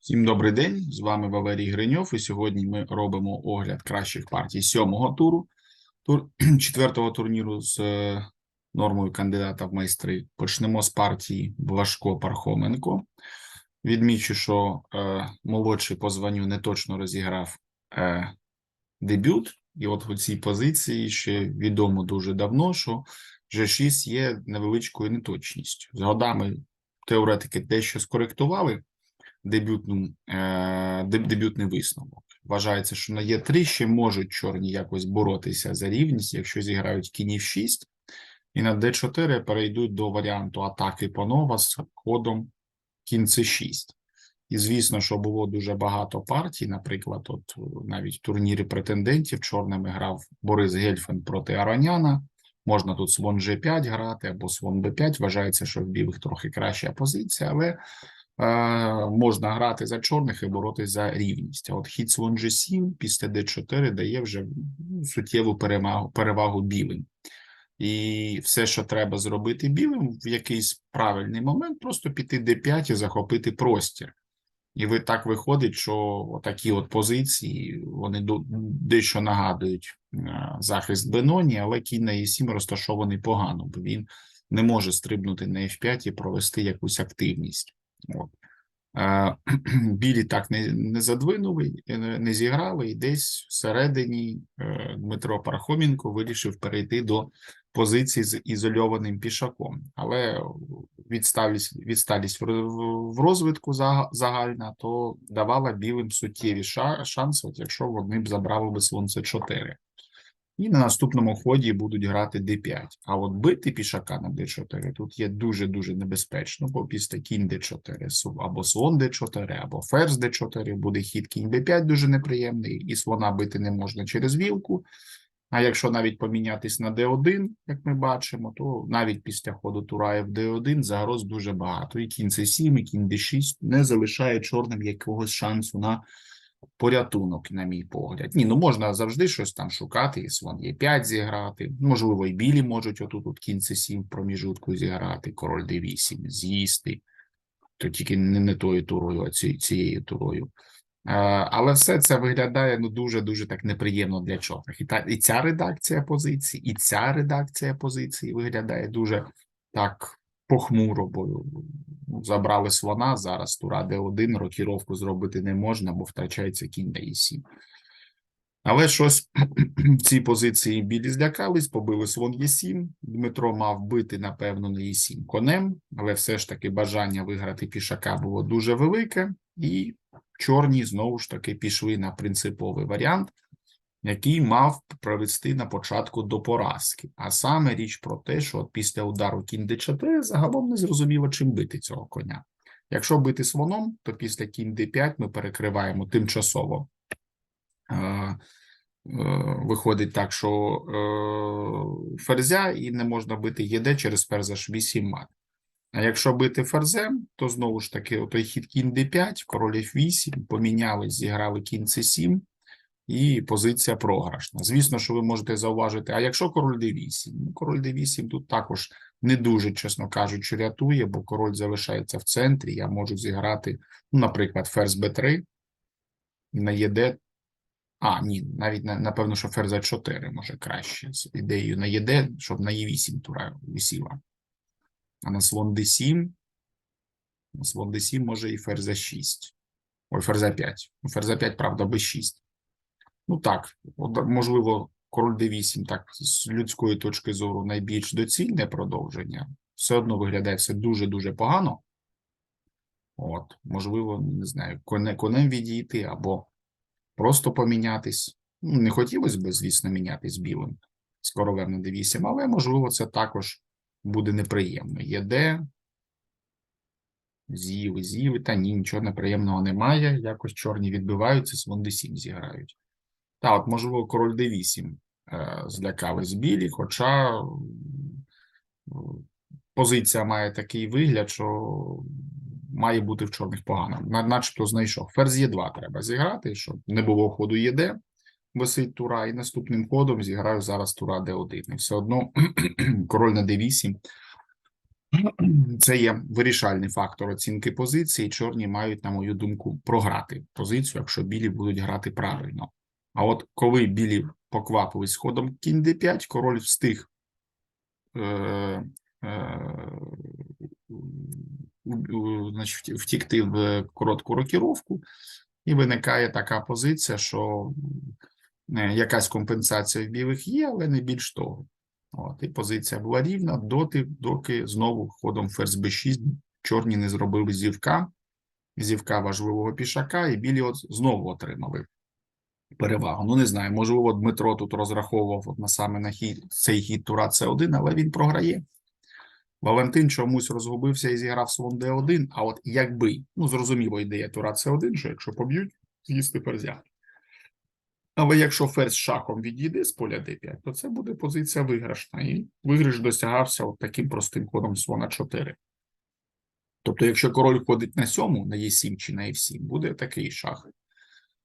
Всім добрий день. З вами Валерій Гриньов. І сьогодні ми робимо огляд кращих партій сьомого туру, тур четвертого турніру з е, нормою кандидата в майстри. Почнемо з партії Блашко Пархоменко. Відмічу, що е, молодший по званню не точно розіграв е, дебют. І от у цій позиції ще відомо дуже давно, що G6 є невеличкою неточністю. З годами теоретики дещо скоректували дебютну, е, дебютний висновок. Вважається, що на Е3 ще можуть чорні якось боротися за рівність, якщо зіграють кінь 6 і на Д4 перейдуть до варіанту атаки панова з ходом кінь С6. І звісно, що було дуже багато партій. Наприклад, от е, навіть в турнірі претендентів чорними грав Борис Гельфен проти Ароняна. Можна тут слон G5 грати або слон B5. Вважається, що в білих трохи краща позиція, але е, можна грати за чорних і боротися за рівність. А от хід слон G7 після D4 дає вже суттєву перемагу, перевагу білим. І все, що треба зробити білим, в якийсь правильний момент, просто піти D5 і захопити простір. І ви так виходить, що такі от позиції вони дещо нагадують е, захист Беноні, але кінь на Е7 розташований погано, бо він не може стрибнути на F5 і провести якусь активність. От. Білі так не, не задвинули, не зіграли, і десь всередині е, Дмитро Пархоменко вирішив перейти до позиції з ізольованим пішаком. Але відсталість, відсталість в розвитку зага- загальна, то давала білим суттєві ша- шанси, якщо вони б забрали би слон С4. І на наступному ході будуть грати d5. А от бити пішака на d4 тут є дуже-дуже небезпечно, бо після кінь d4 су- або слон d4, або ферзь d4 буде хід кінь b5 дуже неприємний, і слона бити не можна через вілку. А якщо навіть помінятись на d1, як ми бачимо, то навіть після ходу тура в d1 загроз дуже багато. І кінь c7, і кінь d6 не залишає чорним якогось шансу на порятунок, на мій погляд. Ні, ну можна завжди щось там шукати, і слон Е5 зіграти. Можливо, і білі можуть отут от кінь С7 проміжутку зіграти, король D8 з'їсти. То тільки не, не тою турою, а ці, цією турою. Е, але все це виглядає ну дуже-дуже так неприємно для чорних. І, та, і ця редакція позиції, і ця редакція позиції виглядає дуже так похмуро, бо ну, забрали слона, зараз тура Д1, рокіровку зробити не можна, бо втрачається кінь на Е7. Але щось в цій позиції білі злякались, побили слон Е7. Дмитро мав бити, напевно, на Е7 конем, але все ж таки бажання виграти пішака було дуже велике, і чорні знову ж таки пішли на принциповий варіант, який мав привести на початку до поразки. А саме річ про те, що от після удару кінь d4 загалом не зрозуміло, чим бити цього коня. Якщо бити слоном, то після кінь d5 ми перекриваємо тимчасово. Е, Виходить так, що е, ферзя і не можна бити ЄД через ферзь H8 мат. А якщо бити ферзем, то знову ж таки той хід кінь d5, король f8, помінялись, зіграли кінь c7, і позиція програшна. Звісно, що ви можете зауважити, а якщо король d8? Ну, король d8 тут також не дуже, чесно кажучи, рятує, бо король залишається в центрі. Я можу зіграти, ну, наприклад, ферзь b3 і на єд. А, ні, навіть напевно, що ферзь А4 може краще з ідеєю на єд, щоб на Е8 тура висіла. А на слон d7, на слон d7 може і ферзь А6. Ой, ферзь А5. Ну, ферзь А5, правда, b6. Ну так, можливо, король d8, так, з людської точки зору, найбільш доцільне продовження. Все одно виглядає все дуже-дуже погано. От, можливо, не знаю, коне, конем відійти або просто помінятись. Ну, не хотілося б, звісно, мінятись білим з королем на d8, але, можливо, це також буде неприємно. ЄД, з'їв, з'їв, та ні, нічого неприємного немає. Якось чорні відбиваються, слон d7 зіграють. Та, от, можливо, король d8 е, злякались білі, хоча позиція має такий вигляд, що має бути в чорних погано. На- Начебто знайшов. Ферзь Е2 треба зіграти, щоб не було ходу ЄД, висить тура, і наступним ходом зіграю зараз тура Д1. І все одно король на d8 Це є вирішальний фактор оцінки позиції. Чорні мають, на мою думку, програти позицію, якщо білі будуть грати правильно. А от коли білі поквапились ходом кінь d5, король встиг е, е, значить, втікти в коротку рокіровку, і виникає така позиція, що е, якась компенсація в білих є, але не більш того. От, і позиція була рівна доти, доки знову ходом ферзь b6 чорні не зробили зівка, зівка важливого пішака, і білі от знову отримали перевагу. Ну, не знаю, можливо, Дмитро тут розраховував от на саме на хід, цей хід тура С1, але він програє. Валентин чомусь розгубився і зіграв слон d1, а от якби, ну, зрозуміло, ідея тура С1, що якщо поб'ють, з'їсти ферзя. Але якщо ферзь шахом відійде з поля d5, то це буде позиція виграшна. І виграш досягався от таким простим ходом слона 4. Тобто, якщо король ходить на сьому, на e7 чи на f7, буде такий шах.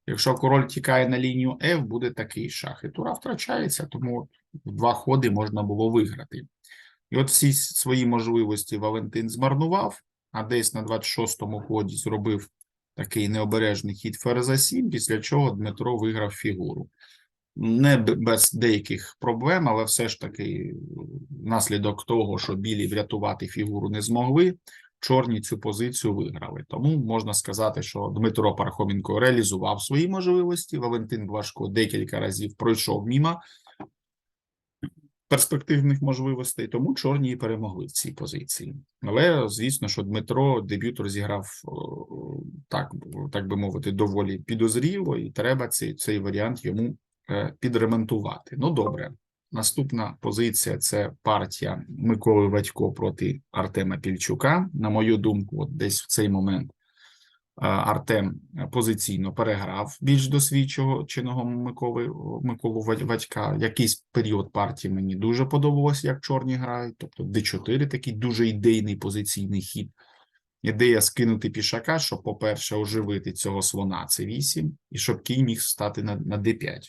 Якщо король тікає на лінію F, буде такий шах. І тура втрачається, тому в два ходи можна було виграти. І от всі свої можливості Валентин змарнував, а десь на 26-му ході зробив такий необережний хід ферза 7, після чого Дмитро виграв фігуру. Не без деяких проблем, але все ж таки внаслідок того, що білі врятувати фігуру не змогли, чорні цю позицію виграли. Тому можна сказати, що Дмитро Пархоменко реалізував свої можливості. Валентин Блашко декілька разів пройшов мімо перспективних можливостей, тому чорні і перемогли в цій позиції. Але звісно, що Дмитро дебют розіграв так, так би мовити, доволі підозріло, і треба цей, цей варіант йому е, підремонтувати. Ну добре. Наступна позиція це партія Миколи Вадько проти Артема Пільчука. На мою думку, от десь в цей момент е, Артем позиційно переграв більш досвідченого Миколи, Миколу Вадька. Якийсь період партії мені дуже подобалося, як чорні грають. Тобто D4 такий дуже ідейний позиційний хід. Ідея скинути пішака, щоб, по-перше, оживити цього слона C8, і щоб кінь міг стати на, на D5.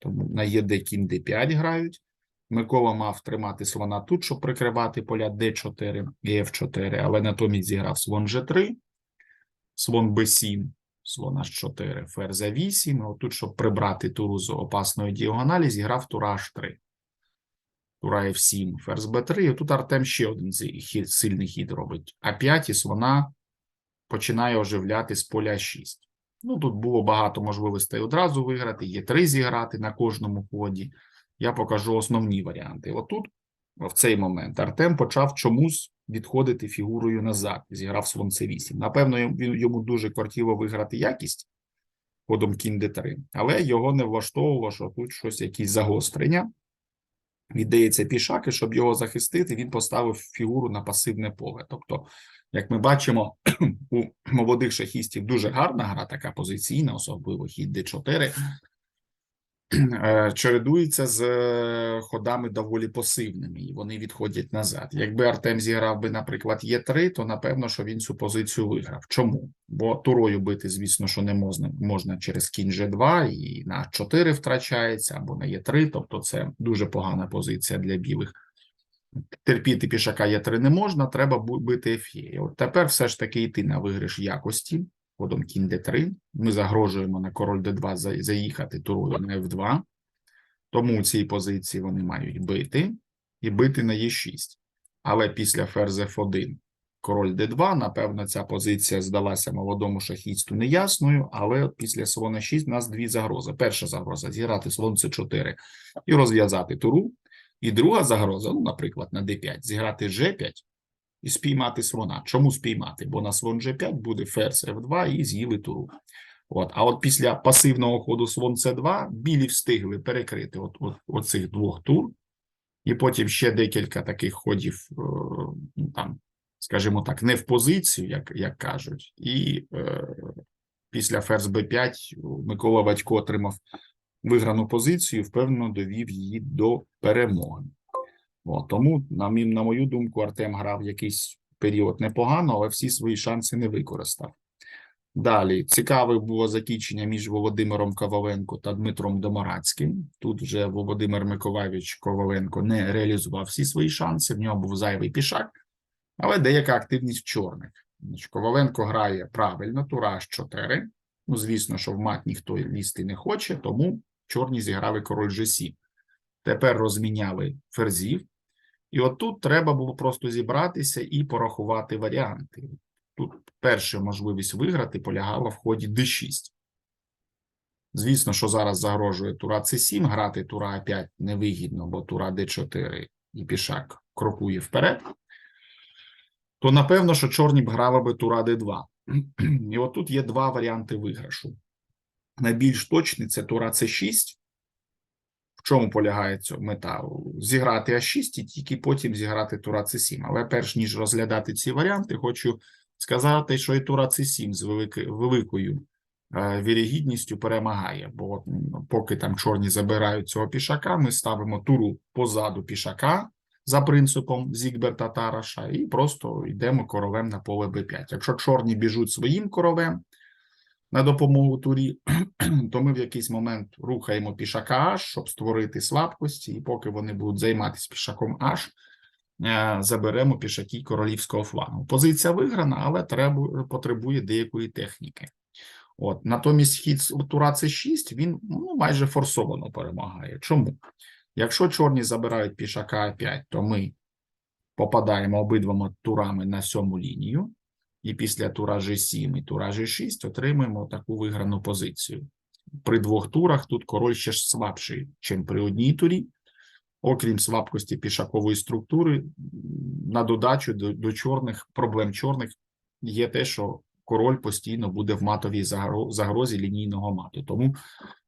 Тому на ЄД кінь D5 грають. Микола мав тримати слона тут, щоб прикривати поля D4 і F4, але натомість зіграв слон G3, слон B7, слон H4, ферзь A8. І отут, щоб прибрати туру з опасної діагоналі, зіграв тура H3. Тура F7, ферзь B3. І тут Артем ще один сильний хід робить. А5 і слона починає оживляти з поля 6. Ну, тут було багато можливостей одразу виграти, є три зіграти на кожному ході. Я покажу основні варіанти. Отут, в цей момент, Артем почав чомусь відходити фігурою назад, зіграв слон c8. Напевно, йому- йому дуже кортіло виграти якість ходом кінь d3, але його не влаштовувало, що тут щось, якісь загострення. Віддається пішак, і щоб його захистити, він поставив фігуру на пасивне поле. Тобто, як ми бачимо, у молодих шахістів дуже гарна гра, така позиційна, особливо хід d4, е, чередується з е, ходами доволі пасивними, і вони відходять назад. Якби Артем зіграв би, наприклад, Е3, то напевно, що він цю позицію виграв. Чому? Бо турою бити, звісно, що не можна, можна через кінь G2, і на 4 втрачається, або на Е3, тобто це дуже погана позиція для білих. Терпіти пішака Е3 не можна, треба бити Ф'є. От тепер все ж таки йти на виграш якості, ходом кінь d3. Ми загрожуємо на король d2 заїхати турою на f2. Тому у цій позиції вони мають бити і бити на e6. Але після ферзь f1 король d2, напевно, ця позиція здалася молодому шахісту неясною, але після слона 6 у нас дві загрози. Перша загроза зіграти слон c4 і розв'язати туру. І друга загроза, ну, наприклад, на d5, зіграти g5 і спіймати слона. Чому спіймати? Бо на слон G5 буде ферзь F2 і з'їли туру. От. А от після пасивного ходу слон C2 білі встигли перекрити от, от, оцих двох тур, і потім ще декілька таких ходів, е, там, скажімо так, не в позицію, як, як кажуть, і е, після ферзь B5 Микола Батько отримав виграну позицію, впевнено довів її до перемоги. От, тому, на, мій- на мою думку, Артем грав якийсь період непогано, але всі свої шанси не використав. Далі цікаве було закінчення між Володимиром Коваленко та Дмитром Домарацьким. Тут вже Володимир Миколайович Коваленко не реалізував всі свої шанси. В нього був зайвий пішак. Але деяка активність чорних. Коваленко грає правильно, тура H4. Ну, звісно, що в мат ніхто лізти не хоче, тому чорні зіграли король G7. Тепер розміняли ферзів. І отут треба було просто зібратися і порахувати варіанти. Тут перша можливість виграти полягала в ході d6. Звісно, що зараз загрожує тура c7, грати тура a5 невигідно, бо тура d4 і пішак крокує вперед. То напевно, що чорні б грали би тура d2. І отут є два варіанти виграшу. Найбільш точний це тура c6. В чому полягає ця мета? Зіграти А6 і тільки потім зіграти тура С7. Але перш ніж розглядати ці варіанти, хочу сказати, що і тура С7 з великою е, вірогідністю перемагає. Бо поки там чорні забирають цього пішака, ми ставимо туру позаду пішака за принципом Зігберта Тараша, і просто йдемо королем на поле Б5. Якщо чорні біжуть своїм королем, на допомогу турі, то ми в якийсь момент рухаємо пішака H, щоб створити слабкості, і поки вони будуть займатися пішаком H, е, заберемо пішаки королівського флангу. Позиція виграна, але треба, потребує деякої техніки. От, натомість хід тура С6, він ну, майже форсовано перемагає. Чому? Якщо чорні забирають пішака А5, то ми попадаємо обидвома турами на сьому лінію, і після тура G7 і тура G6 отримуємо таку виграну позицію. При двох турах тут король ще ж слабший, ніж при одній турі. Окрім слабкості пішакової структури, на додачу до, до чорних проблем чорних є те, що король постійно буде в матовій загрозі лінійного мату. Тому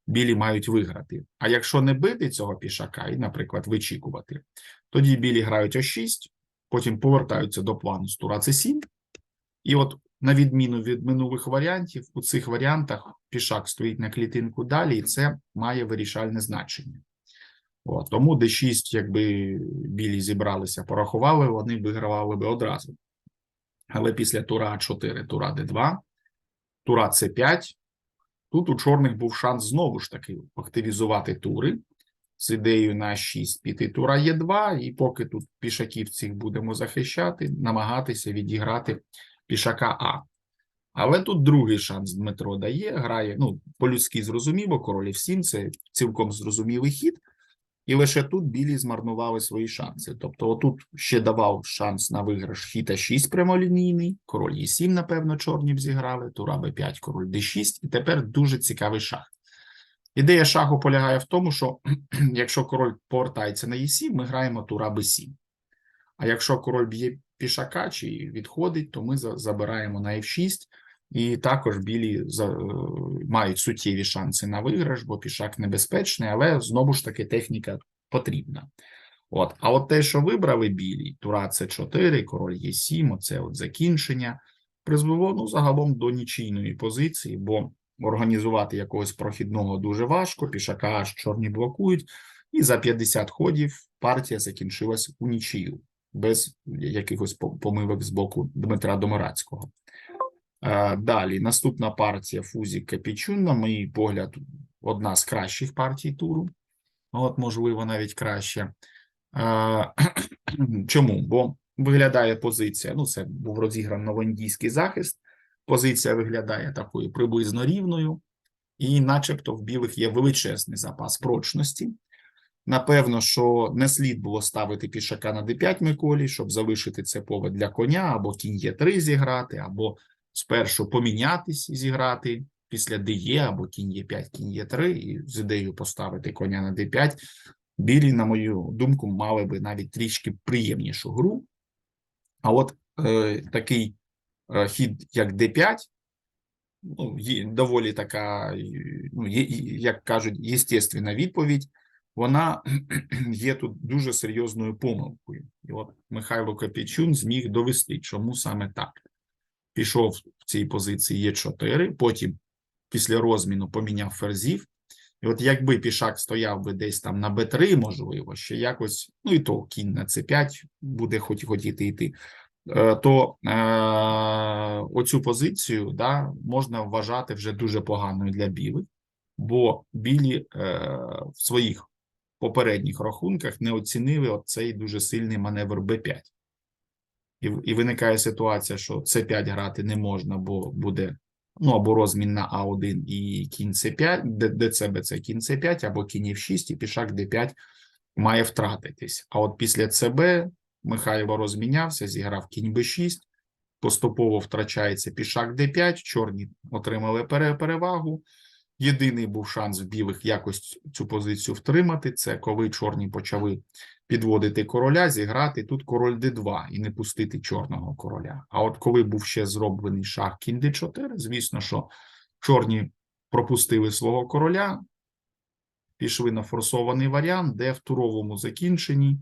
білі мають виграти. А якщо не бити цього пішака і, наприклад, вичікувати, тоді білі грають О6, потім повертаються до плану з тура С7, і от, на відміну від минулих варіантів, у цих варіантах пішак стоїть на клітинку далі, і це має вирішальне значення. От, тому d6, якби білі зібралися, порахували, вони вигравали би одразу. Але після тура А4, тура d2, тура С5, тут у чорних був шанс знову ж таки активізувати тури з ідеєю на 6 піти тура Е2, і поки тут пішаків цих будемо захищати, намагатися відіграти пішака А. Але тут другий шанс Дмитро дає, грає, ну, по-людськи зрозуміло, король F7 – це цілком зрозумілий хід, і лише тут білі змарнували свої шанси. Тобто, отут ще давав шанс на виграш хід А6 прямолінійний, король Е7, напевно, чорні б зіграли, тура Б5, король Д6, і тепер дуже цікавий шах. Ідея шаху полягає в тому, що якщо король повертається на Е7, ми граємо тура Б7. А якщо король б'є пішака чи відходить, то ми забираємо на F6, і також білі е, мають суттєві шанси на виграш, бо пішак небезпечний, але знову ж таки техніка потрібна. От. А от те, що вибрали білі, тура С4, король Е7, оце от закінчення, призвело ну, загалом до нічийної позиції, бо організувати якогось прохідного дуже важко, пішака аж чорні блокують, і за 50 ходів партія закінчилась у нічию без якихось по- помилок з боку Дмитра Домирацького. Е, Далі наступна партія Фузік Капічун, на мій погляд, одна з кращих партій туру. От, можливо, навіть краще. Е, Чому? Бо виглядає позиція. Ну, це був розігран новоіндійський захист. Позиція виглядає такою приблизно рівною, і, начебто, в білих є величезний запас прочності. Напевно, що не слід було ставити пішака на d5 Миколі, щоб залишити це поле для коня, або кінь Е3 зіграти, або спершу помінятись і зіграти після дє, або кінь Е5, кінь Е3, і з ідеєю поставити коня на d5. Білі, на мою думку, мали би навіть трішки приємнішу гру. А от е, такий е, хід, як d5, ну, є доволі така, е, ну, є, як кажуть, єстественна відповідь вона є тут дуже серйозною помилкою. І от Михайло Капічун зміг довести, чому саме так. Пішов в цій позиції Е4, потім після розміну поміняв ферзів. І от якби пішак стояв би десь там на Б3, можливо, ще якось, ну і то кінь на С5 буде хоч хотіти йти, е, то е, оцю позицію да, можна вважати вже дуже поганою для білих, бо білі е, в своїх попередніх рахунках не оцінили оцей дуже сильний маневр Б5. і, і виникає ситуація, що С5 грати не можна, бо буде ну або розмін на А1 і кінь С5, Д- ДЦ, БЦ, кінь С5, або кінь F6 і пішак Д5 має втратитись. А от після ЦБ Михайло розмінявся, зіграв кінь Б6, поступово втрачається пішак Д5, чорні отримали пере- перевагу. Єдиний був шанс в білих якось цю позицію втримати. Це коли чорні почали підводити короля, зіграти тут король Д2 і не пустити чорного короля. А от коли був ще зроблений шах кінь Д4, звісно, що чорні пропустили свого короля, пішли на форсований варіант, де в туровому закінченні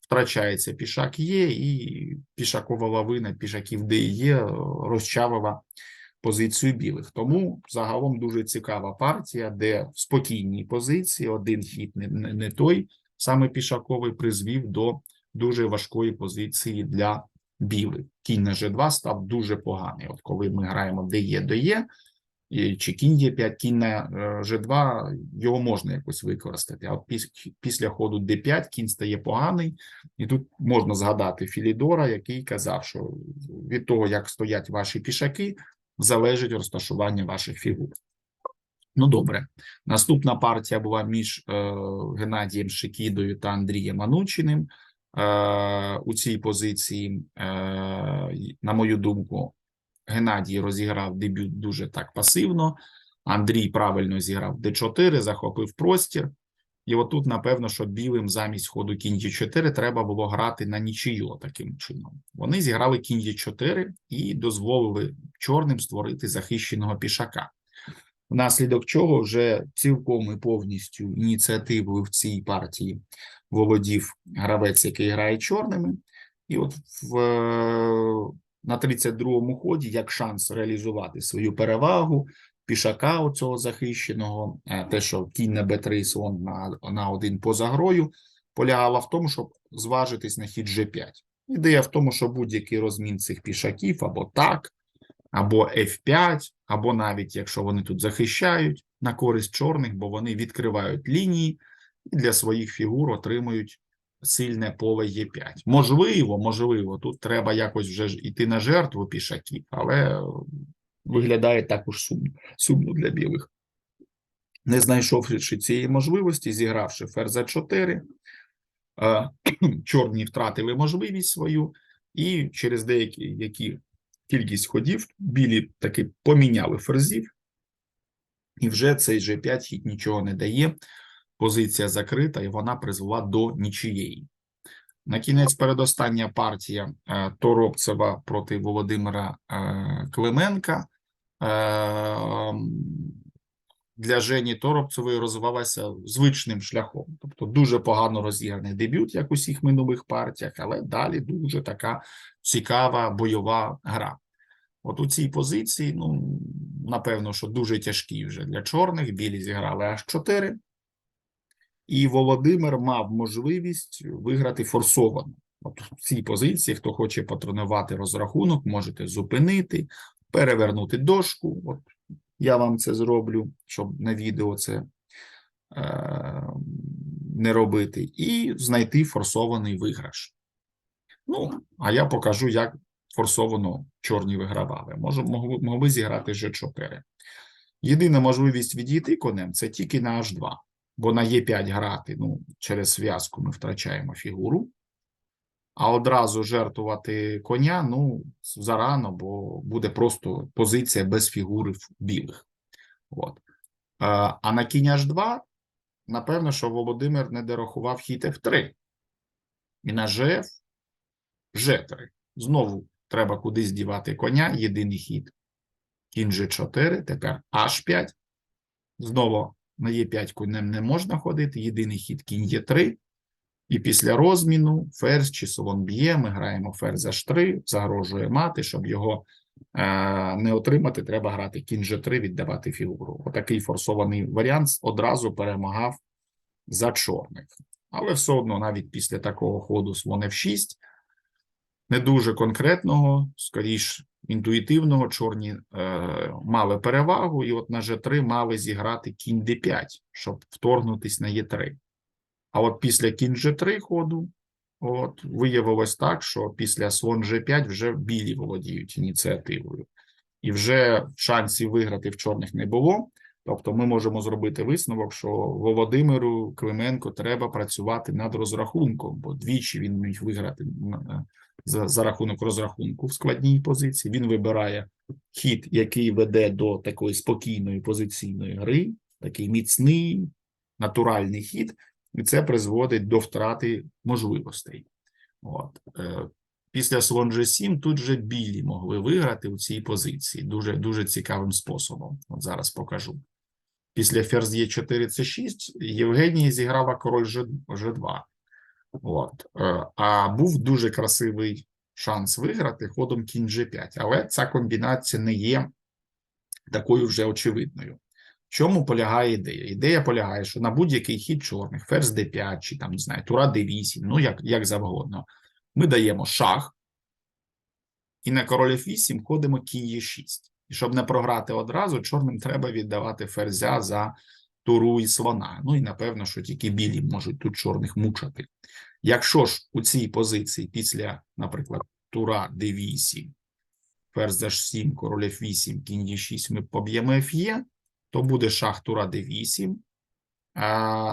втрачається пішак Є, і пішакова лавина пішаків Д і Є е, розчавила позицію білих. Тому загалом дуже цікава партія, де в спокійній позиції один хід не, не, той, саме пішаковий призвів до дуже важкої позиції для білих. Кінь на G2 став дуже поганий. От коли ми граємо де є, до є, чи кінь є 5, кінь на е, G2, його можна якось використати. А після ходу D5 кінь стає поганий, і тут можна згадати Філідора, який казав, що від того, як стоять ваші пішаки, залежить розташування ваших фігур. Ну добре, наступна партія була між е, Геннадієм Шикідою та Андрієм Анучиним. Е, у цій позиції, е, на мою думку, Геннадій розіграв дебют дуже так пасивно. Андрій правильно зіграв d4, захопив простір. І отут, напевно, що білим замість ходу кінь Е4 треба було грати на нічию таким чином. Вони зіграли кінь Е4 і дозволили чорним створити захищеного пішака. Внаслідок чого вже цілком і повністю ініціативою в цій партії володів гравець, який грає чорними. І от в, е, на 32-му ході, як шанс реалізувати свою перевагу, пішака оцього захищеного, е, те, що кінь на Б3 слон на, на один поза грою, полягала в тому, щоб зважитись на хід G5. Ідея в тому, що будь-який розмін цих пішаків або так, або F5, або навіть якщо вони тут захищають на користь чорних, бо вони відкривають лінії і для своїх фігур отримують сильне поле Е5. Можливо, можливо, тут треба якось вже ж іти на жертву пішаків, але виглядає також сумно, сумно для білих. Не знайшовши цієї можливості, зігравши ферзь 4, е, чорні втратили можливість свою, і через деякі які кількість ходів білі таки поміняли ферзів, і вже цей G5 хід нічого не дає. Позиція закрита, і вона призвела до нічиєї. На кінець передостання партія е, Торопцева проти Володимира е, Клименка. Е, для Жені Торопцевої розвивалася звичним шляхом. Тобто дуже погано розіграний дебют, як у всіх минулих партіях, але далі дуже така цікава бойова гра. От у цій позиції, ну, напевно, що дуже тяжкі вже для чорних. Білі зіграли аж 4. І Володимир мав можливість виграти форсовано. От в цій позиції, хто хоче потренувати розрахунок, можете зупинити, перевернути дошку. От я вам це зроблю, щоб на відео це е, не робити, і знайти форсований виграш. Ну, а я покажу, як форсовано чорні вигравали. Може, могли, могли зіграти G4. Єдина можливість відійти конем це тільки на H2, бо на Е5 грати ну, через зв'язку ми втрачаємо фігуру. А одразу жертвувати коня ну зарано, бо буде просто позиція без фігури білих. От. А, а на кінь H2, напевно, що Володимир не дорахував хід F3. І на GF G3. Знову треба кудись дівати коня. Єдиний хід. Кінь G4, тепер H5. Знову на Е5 конем не можна ходити. Єдиний хід кінь Е3. І після розміну ферзь чи слон б'є, ми граємо ферзь H3, загрожує мати, щоб його е, не отримати, треба грати кінь G3, віддавати фігуру. Отакий форсований варіант одразу перемагав за чорних. Але все одно, навіть після такого ходу слон F6, не дуже конкретного, скоріш інтуїтивного, чорні е, мали перевагу, і от на G3 мали зіграти кінь D5, щоб вторгнутись на Е3. А от після кінь G3 ходу от виявилось так, що після слон G5 вже білі володіють ініціативою, і вже шансів виграти в чорних не було. Тобто, ми можемо зробити висновок, що Володимиру Клименко треба працювати над розрахунком, бо двічі він міг виграти е, за, за рахунок розрахунку в складній позиції. Він вибирає хід, який веде до такої спокійної позиційної гри, такий міцний, натуральний хід, і це призводить до втрати можливостей. От. Е, Після слон G7 тут же білі могли виграти у цій позиції дуже дуже цікавим способом. От зараз покажу. Після ферзь Е4 С6 Євгеній зіграла король G2. От. Е, А був дуже красивий шанс виграти ходом кінь G5, але ця комбінація не є такою вже очевидною. Чому полягає ідея? Ідея полягає, що на будь-який хід чорних, ферзь d5, чи там, не знаю, тура d8, ну як, як завгодно, ми даємо шах, і на король f8 ходимо кінь e6. І щоб не програти одразу, чорним треба віддавати ферзя за туру і слона. Ну і напевно, що тільки білі можуть тут чорних мучати. Якщо ж у цій позиції після, наприклад, тура d8, ферзь h7, король f8, кінь e6 ми поб'ємо ф'є, то буде шах тура d8,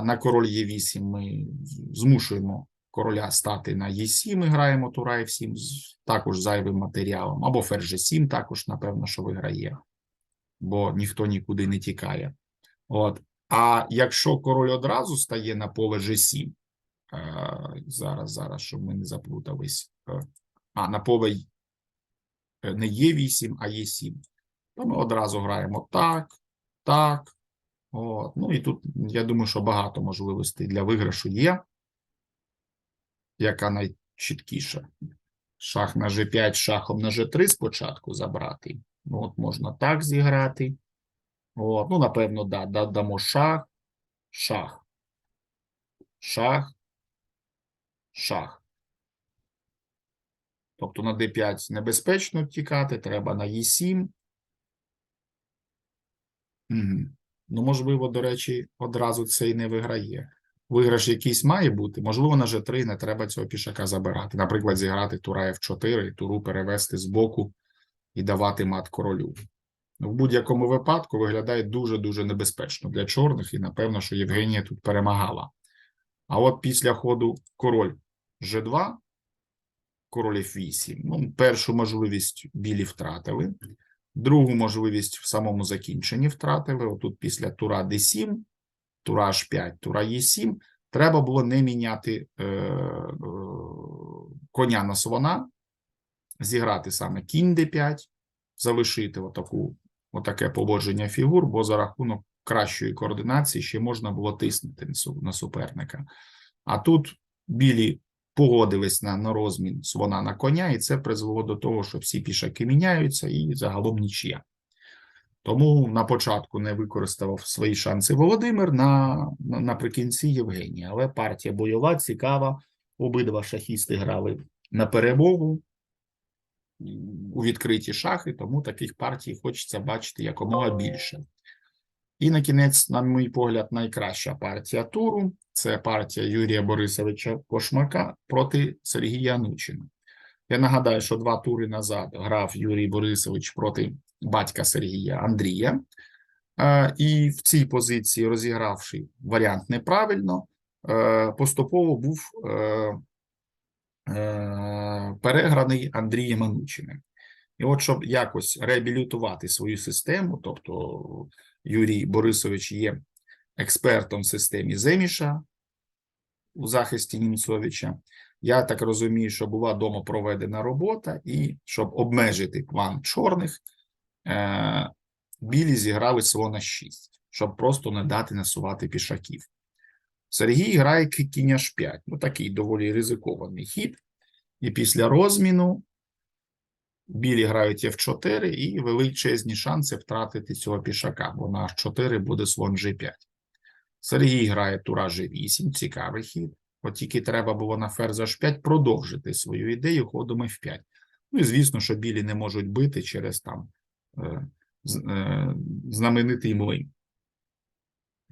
на король e8 ми змушуємо короля стати на e7, ми граємо тура f7 з також зайвим матеріалом, або ферзь g7 також, напевно, що виграє, бо ніхто нікуди не тікає. От. А якщо король одразу стає на поле g7, зараз, зараз, щоб ми не заплутались, а на поле не Е8, а Е7, то ми одразу граємо так, так. От. Ну і тут, я думаю, що багато можливостей для виграшу є. Яка найчіткіша? Шах на G5, шахом на G3 спочатку забрати. Ну, от можна так зіграти. От. Ну, напевно, да, да, дамо шах, шах, шах, шах. Тобто на d5 небезпечно тікати, треба на e7. Угу. Ну, можливо, до речі, одразу це і не виграє. Виграш якийсь має бути, можливо, на G3 не треба цього пішака забирати. Наприклад, зіграти тура F4, туру перевести з боку і давати мат королю. Ну, в будь-якому випадку виглядає дуже-дуже небезпечно для чорних, і напевно, що Євгенія тут перемагала. А от після ходу король G2, король F8, ну, першу можливість білі втратили. Другу можливість в самому закінченні втратили. Отут після тура d7, тура h5, тура e7. Треба було не міняти е, е, коня на слона, зіграти саме кінь d5, залишити отаку, отаке поводження фігур, бо за рахунок кращої координації ще можна було тиснути на суперника. А тут білі погодились на, на розмін слона на коня, і це призвело до того, що всі пішаки міняються і загалом нічия. Тому на початку не використав свої шанси Володимир на наприкінці Євгенія. Але партія бойова, цікава. Обидва шахісти грали на перемогу у відкриті шахи, тому таких партій хочеться бачити якомога більше. І на кінець, на мій погляд, найкраща партія туру це партія Юрія Борисовича Кошмака проти Сергія Анучина. Я нагадаю, що два тури назад грав Юрій Борисович проти батька Сергія Андрія, і в цій позиції, розігравши варіант неправильно, е, поступово був е, е, переграний Андрієм Анучиним. І от, щоб якось реабілітувати свою систему, тобто Юрій Борисович є експертом в системі Земіша у захисті Німцовича. Я так розумію, що була дома проведена робота, і щоб обмежити план чорних, е, білі зіграли слона 6, щоб просто не дати насувати пішаків. Сергій грає кінь h 5, ну такий доволі ризикований хід. І після розміну білі грають F4 і величезні шанси втратити цього пішака, бо на H4 буде слон G5. Сергій грає тура G8, цікавий хід. От тільки треба було на ферзь H5 продовжити свою ідею ходом F5. Ну і звісно, що білі не можуть бити через там е, е, знаменитий млин.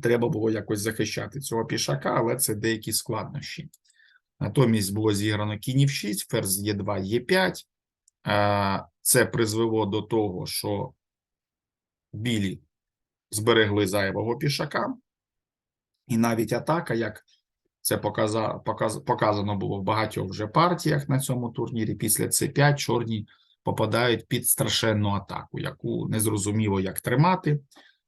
Треба було якось захищати цього пішака, але це деякі складнощі. Натомість було зіграно кінь в 6, ферзь Е2, Е5. Е, Це призвело до того, що білі зберегли зайвого пішака, і навіть атака, як це показа, показ, показано було в багатьох вже партіях на цьому турнірі, після С5 чорні попадають під страшенну атаку, яку незрозуміло як тримати.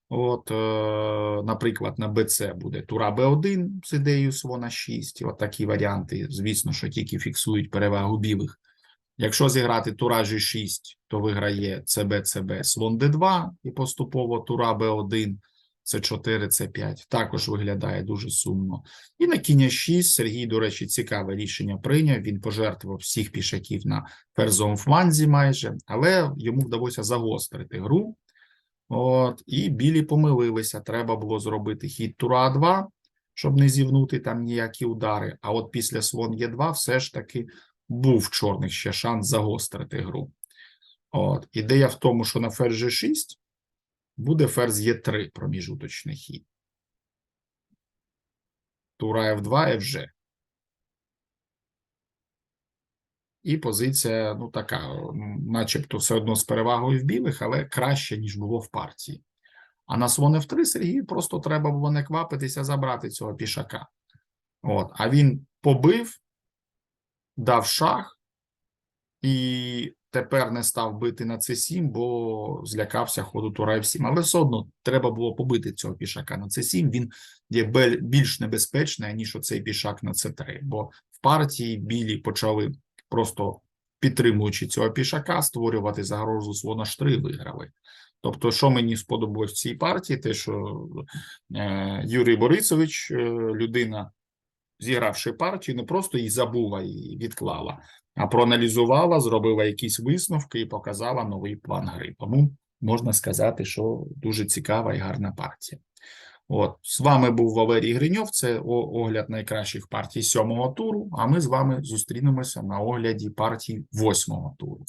От, е, наприклад, на БЦ буде тура Б1 з ідеєю слона 6. От такі варіанти, звісно, що тільки фіксують перевагу білих. Якщо зіграти тура G6, то виграє ЦБ, ЦБ, слон Д2 і поступово тура Б1, С4, С5. Також виглядає дуже сумно. І на кінь 6 Сергій, до речі, цікаве рішення прийняв. Він пожертвував всіх пішаків на ферзовому фланзі майже, але йому вдалося загострити гру. От, і білі помилилися. Треба було зробити хід тура А2, щоб не зівнути там ніякі удари. А от після слон Е2 все ж таки був в чорних ще шанс загострити гру. От. Ідея в тому, що на ферзь G6 буде ферзь Е3 проміжуточний хід. Тура F2, FG. І позиція, ну, така, начебто, все одно з перевагою в білих, але краще, ніж було в партії. А на слон F3 Сергію просто треба було не квапитися забрати цього пішака. От, а він побив, дав шах, і тепер не став бити на С7, бо злякався ходу тура F7. Але все одно треба було побити цього пішака на С7. Він є більш небезпечний, ніж оцей пішак на С3. Бо в партії білі почали просто підтримуючи цього пішака, створювати загрозу слона штри виграли. Тобто, що мені сподобалось в цій партії, те, що е, Юрій Борисович, е, людина, зігравши партію, не просто її забула і відклала, а проаналізувала, зробила якісь висновки і показала новий план гри. Тому можна сказати, що дуже цікава і гарна партія. От, з вами був Валерій Гриньов. Це огляд найкращих партій сьомого туру. А ми з вами зустрінемося на огляді партій восьмого туру.